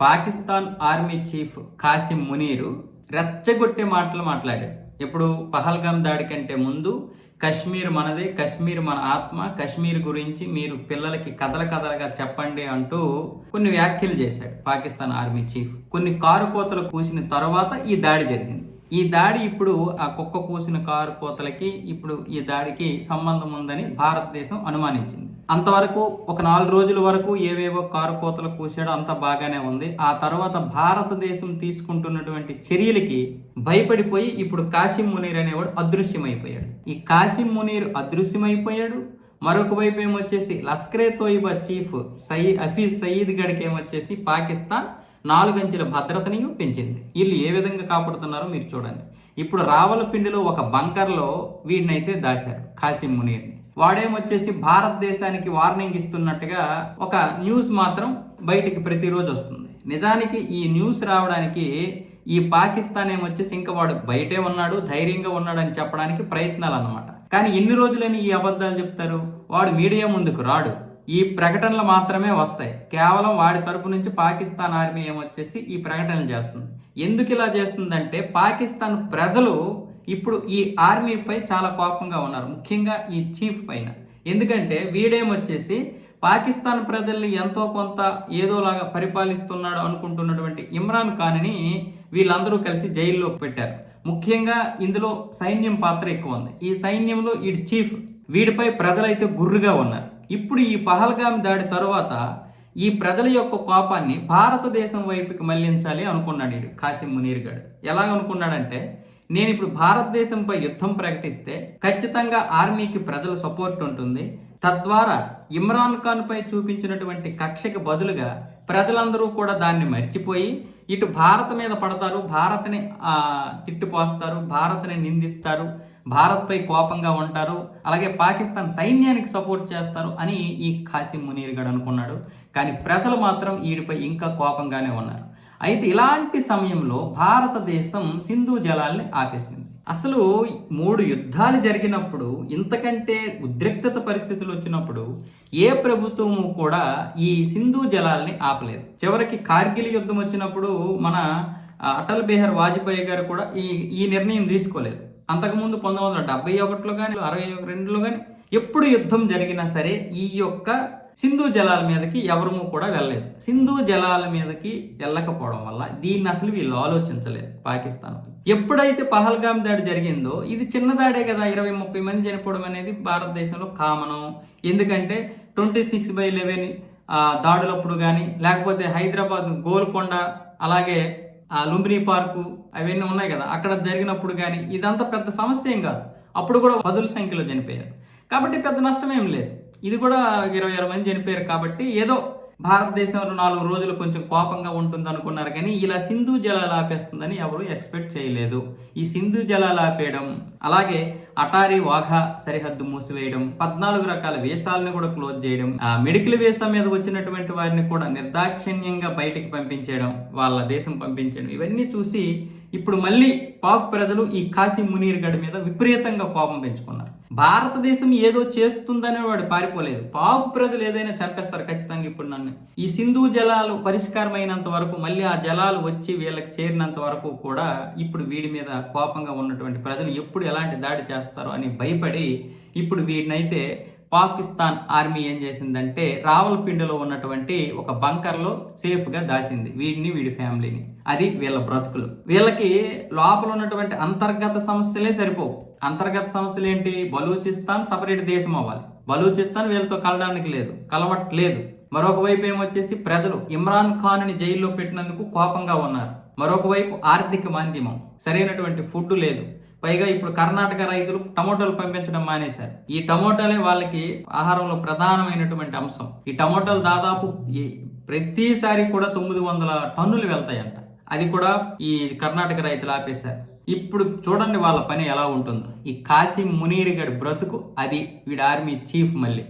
Pakistan army chief Kasim Munir రెచ్చగొట్టే మాటలు మాట్లాడాడు ఇప్పుడు పహల్గామ్ దాడి కంటే ముందు కశ్మీర్ మనదే కశ్మీర్ మన ఆత్మ కశ్మీర్ గురించి మీరు పిల్లలకి కథల కథలుగా చెప్పండి అంటూ కొన్ని వ్యాఖ్యలు చేశాడు పాకిస్తాన్ ఆర్మీ చీఫ్. కొన్ని కారు కోతలు కూసిన తర్వాత ఈ దాడి జరిగింది. ఈ దాడి ఇప్పుడు ఆ కుక్క కూసిన కారు కోతలకి ఇప్పుడు ఈ దాడికి సంబంధం ఉందని భారతదేశం అనుమానించింది. అంతవరకు ఒక నాలుగు రోజుల వరకు ఏవేవో కారు కోతలు కూసాడో అంత బాగానే ఉంది. ఆ తర్వాత భారతదేశం తీసుకుంటున్నటువంటి చర్యలకి భయపడిపోయి ఇప్పుడు కాసిం మునీర్ అనేవాడు అదృశ్యమైపోయాడు. ఈ కాసిం మునీర్ అదృశ్యమైపోయాడు. మరొక వైపు ఏమొచ్చేసి లస్కరే తోయిబా చీఫ్ సయీ హఫీజ్ సయీద్ గడికి ఏమొచ్చేసి పాకిస్తాన్ నాలుగంచెల భద్రతని పెంచింది. వీళ్ళు ఏ విధంగా కాపాడుతున్నారో మీరు చూడండి. ఇప్పుడు రావలపిండిలో ఒక బంకర్లో వీడినైతే దాశారు కాసిం మునీర్ని. వాడేమొచ్చేసి భారతదేశానికి వార్నింగ్ ఇస్తున్నట్టుగా ఒక న్యూస్ మాత్రం బయటికి ప్రతిరోజు వస్తుంది. నిజానికి ఈ న్యూస్ రావడానికి ఈ పాకిస్తాన్ ఏమొచ్చేసి ఇంకా వాడు బయటే ఉన్నాడు ధైర్యంగా ఉన్నాడని చెప్పడానికి ప్రయత్నాలు అన్నమాట కానీ ఎన్ని రోజులని ఈ అబద్ధాలు చెప్తారు? వాడు మీడియా ముందుకు రాడు. ఈ ప్రకటనలు మాత్రమే వస్తాయి. కేవలం వాడి తరపు నుంచి పాకిస్తాన్ ఆర్మీ ఏమొచ్చేసి ఈ ప్రకటనలు చేస్తుంది. ఎందుకు ఇలా చేస్తుందంటే పాకిస్తాన్ ప్రజలు ఇప్పుడు ఈ ఆర్మీపై చాలా కోపంగా ఉన్నారు. ముఖ్యంగా ఈ చీఫ్ పైన. ఎందుకంటే వీడేమొచ్చేసి పాకిస్తాన్ ప్రజల్ని ఎంతో కొంత ఏదోలాగా పరిపాలిస్తున్నాడు అనుకుంటున్నటువంటి ఇమ్రాన్ ఖాన్ని వీళ్ళందరూ కలిసి జైల్లో పెట్టారు. ముఖ్యంగా ఇందులో సైన్యం పాత్ర ఎక్కువ ఉంది. ఈ సైన్యంలో ఈ చీఫ్ వీడిపై ప్రజలైతే గుర్రుగా ఉన్నారు. ఇప్పుడు ఈ పహల్గామ్ దాడి తరువాత ఈ ప్రజల యొక్క కోపాన్ని భారతదేశం వైపుకి మళ్ళించాలి అనుకున్నాడు వీడు కాసిం మునీర్ గడు. ఎలా అనుకున్నాడంటే నేను ఇప్పుడు భారతదేశంపై యుద్ధం ప్రకటిస్తే ఖచ్చితంగా ఆర్మీకి ప్రజల సపోర్ట్ ఉంటుంది. తద్వారా ఇమ్రాన్ ఖాన్ పై చూపించినటువంటి కక్షకి బదులుగా ప్రజలందరూ కూడా దాన్ని మర్చిపోయి ఇటు భారత్ మీద పడతారు భారత్ని తిట్టిపోస్తారు భారత్ని నిందిస్తారు భారత్పై కోపంగా ఉంటారు అలాగే పాకిస్తాన్ సైన్యానికి సపోర్ట్ చేస్తారు అని ఈ ఖాసిం మునీర్ గడ్ అనుకున్నాడు. కానీ ప్రజలు మాత్రం వీడిపై ఇంకా కోపంగానే ఉన్నారు. అయితే ఇలాంటి సమయంలో భారతదేశం సింధు జలాల్ని ఆపేసింది. అసలు మూడు యుద్ధాలు జరిగినప్పుడు ఇంతకంటే ఉద్రిక్తత పరిస్థితులు వచ్చినప్పుడు ఏ ప్రభుత్వము కూడా ఈ సింధు జలాల్ని ఆపలేదు. చివరికి కార్గిల్ యుద్ధం వచ్చినప్పుడు మన అటల్ బిహార్ వాజ్పేయి గారు కూడా ఈ ఈ నిర్ణయం తీసుకోలేదు. అంతకుముందు పంతొమ్మిది వందల డెబ్బై ఒకటిలో కానీ అరవై రెండులో కానీ ఎప్పుడు యుద్ధం జరిగినా సరే ఈ యొక్క సింధు జలాల మీదకి ఎవరూ కూడా వెళ్ళలేదు. సింధు జలాల మీదకి వెళ్ళకపోవడం వల్ల దీన్ని అసలు వీళ్ళు ఆలోచించలేదు పాకిస్తాన్. ఎప్పుడైతే పహల్గామ్ దాడి జరిగిందో ఇది చిన్న దాడే కదా ఇరవై ముప్పై మంది చనిపోవడం అనేది భారతదేశంలో కామను. ఎందుకంటే ట్వంటీ సిక్స్ బై లెవెన్ దాడులప్పుడు కానీ లేకపోతే హైదరాబాద్ గోల్కొండ అలాగే లుంబిని పార్కు అవన్నీ ఉన్నాయి కదా అక్కడ జరిగినప్పుడు కానీ ఇదంతా పెద్ద సమస్య ఏం కాదు. అప్పుడు కూడా పదుల సంఖ్యలో చనిపోయారు. కాబట్టి పెద్ద నష్టం ఏం లేదు. ఇది కూడా ఇరవై ఆరు మంది చనిపోయారు కాబట్టి ఏదో భారతదేశంలో నాలుగు రోజులు కొంచెం కోపంగా ఉంటుంది అనుకున్నారు కానీ ఇలా సింధు జలాలు ఆపేస్తుందని ఎవరు ఎక్స్పెక్ట్ చేయలేదు. ఈ సింధు జలాలు ఆపేయడం అలాగే అటారీ వాఘా సరిహద్దు మూసివేయడం పద్నాలుగు రకాల వేషాలను కూడా క్లోజ్ చేయడం ఆ మెడికల్ వీసా మీద వచ్చినటువంటి వారిని కూడా నిర్దాక్షిణ్యంగా బయటికి పంపించేయడం వాళ్ళ దేశం పంపించడం ఇవన్నీ చూసి ఇప్పుడు మళ్ళీ పాక్ ప్రజలు ఈ కాశీ మునీర్ గడి మీద విపరీతంగా కోపం పెంచుకున్నారు. భారతదేశం ఏదో చేస్తుందనే వాడు పారిపోలేదు. పాక్ ప్రజలు ఏదైనా చంపేస్తారు ఖచ్చితంగా ఇప్పుడు నన్ను. ఈ సింధు జలాలు పరిష్కారం అయినంత వరకు మళ్ళీ ఆ జలాలు వచ్చి వీళ్ళకి చేరినంత వరకు కూడా ఇప్పుడు వీడి మీద కోపంగా ఉన్నటువంటి ప్రజలు ఎప్పుడు ఎలాంటి దాడి చేస్తారో అని భయపడి ఇప్పుడు వీడినైతే పాకిస్తాన్ ఆర్మీ ఏం చేసిందంటే రావల్పిండిలో ఉన్నటువంటి ఒక బంకర్లో సేఫ్గా దాసింది వీడిని వీడి ఫ్యామిలీని. అది వీళ్ళ బ్రతుకులు. వీళ్ళకి లోపల ఉన్నటువంటి అంతర్గత సమస్యలే సరిపోవు. అంతర్గత సమస్యలు ఏంటి బలూచిస్తాన్ సపరేట్ దేశం అవ్వాలి. బలూచిస్తాన్ వీళ్ళతో కలడానికి లేదు కలవట్లేదు. మరొక వైపు ఏమొచ్చేసి ప్రజలు ఇమ్రాన్ ఖాన్ని జైల్లో పెట్టినందుకు కోపంగా ఉన్నారు. మరొక వైపు ఆర్థిక మాంద్యమం. సరైనటువంటి ఫుడ్ లేదు. పైగా ఇప్పుడు కర్ణాటక రైతులు టమోటాలు పంపించడం మానేశారు. ఈ టమోటాలే వాళ్ళకి ఆహారంలో ప్రధానమైనటువంటి అంశం. ఈ టమోటాలు దాదాపు ప్రతిసారి కూడా తొమ్మిది వందల టన్నులు వెళ్తాయంట. అది కూడా ఈ కర్ణాటక రైతులు ఆపేశారు. ఇప్పుడు చూడండి వాళ్ళ పని ఎలా ఉంటుందో. ఈ కాసిం మునీరిగడ్ బ్రతుకు అది వీడి ఆర్మీ చీఫ్ మళ్ళీ.